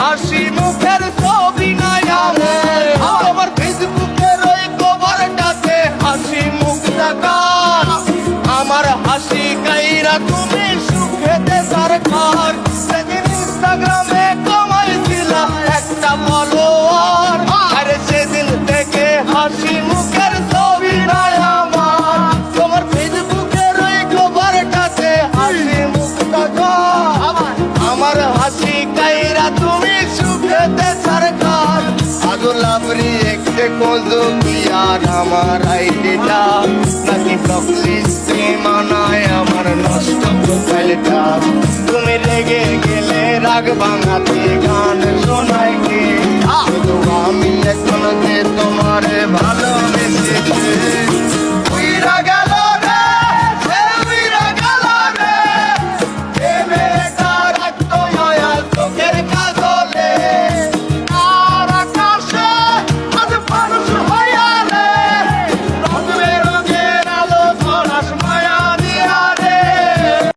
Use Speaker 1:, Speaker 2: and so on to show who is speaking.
Speaker 1: হাসি মুখের ছবি নাই আমার ফেসবুকের ওই কবরটাতে হাসি মুখ দেখার আমার হাসি কাইরা তুমি সুখেতে সরকার সেদিন ইনস্টাগ্রামে একটা সেদিন থেকে হাসি মুখের ছবি আমার। তোমার ফেসবুকের ওই হাসি মুখ আমার হাসি তুরি একটে কোজো কি আর আমার আইডিটা নাকি ব্লক লিস্টে মানায় আমার নষ্ট প্রোফাইলটা? তুমি রেগে গেলে রাগ ভাঙাতে গান শোনায় কে